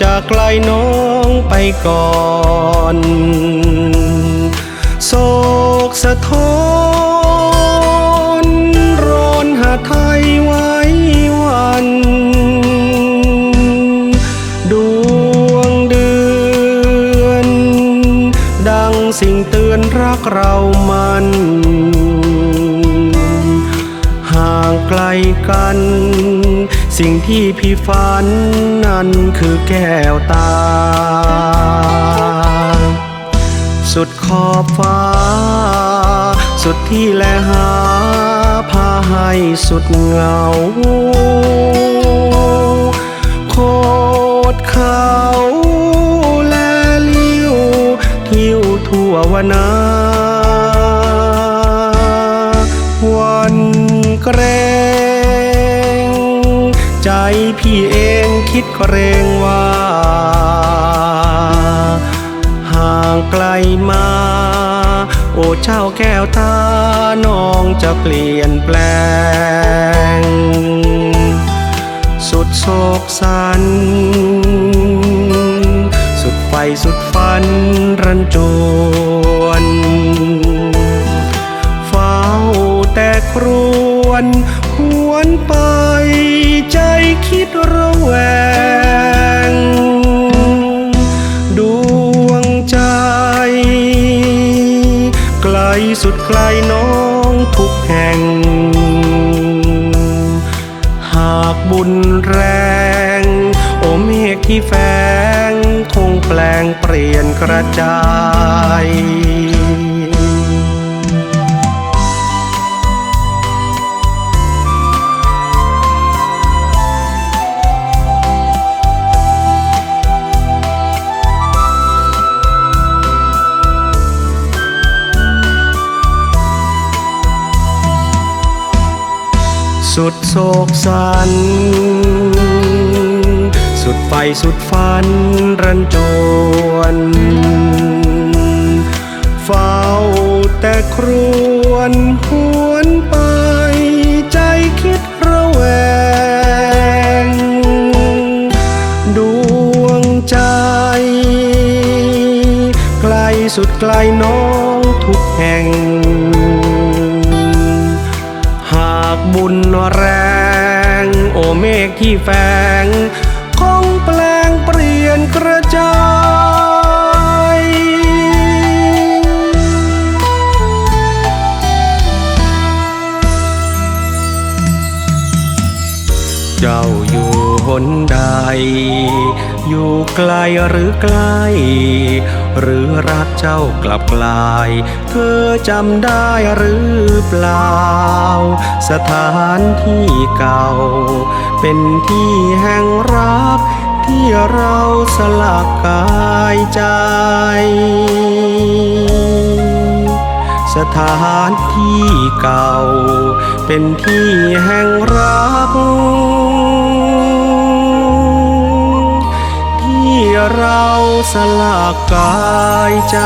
จะไกลน้องไปก่อนโศกสะท้อนร้อนหาไทยไว้วัน ดวงเดือน ดังสิ่งเตือนรักเรามันห่างไกลกัน สิ่งที่พี่ฝันนั้นคือแก้วตา สุดขอบฟ้า สุดที่แลหา พาให้สุดเหงา โคดเขาและลิ้วทิวทั่ววนาวันเกร ใจพี่เองคิดเกรงว่า ห่างไกลมา โอ้เจ้าแก้วตาน้องจะเปลี่ยนแปลง สุดโศกสัน สุดไฟสุดฝันรันจวนเฝ้าแต่ครวนหวนไปใจ คิดระแวง ดวงใจ ไกลสุดไกลน้องทุกแห่ง หากบุญแรง โอเมฆที่แฝงคงแปลงเปลี่ยนกระจาย สุดโศกสัน สุดไฟสุดฝันรันจวนเฝ้าแต่ครวนหวนไป ใจคิดระแวง ดวงใจ ไกลสุดไกลน้องทุกแห่ง แรง โอเมฆที่แฝง เจ้าอยู่หนใด อยู่ไกลหรือใกล้ หรือรักเจ้ากลับกลาย เธอจำได้หรือเปล่า สถานที่เก่า เป็นที่แห่งรักที่เราสลักกายใจ สถานที่เก่า เป็นที่แห่งรัก ที่เราสลากกายใจ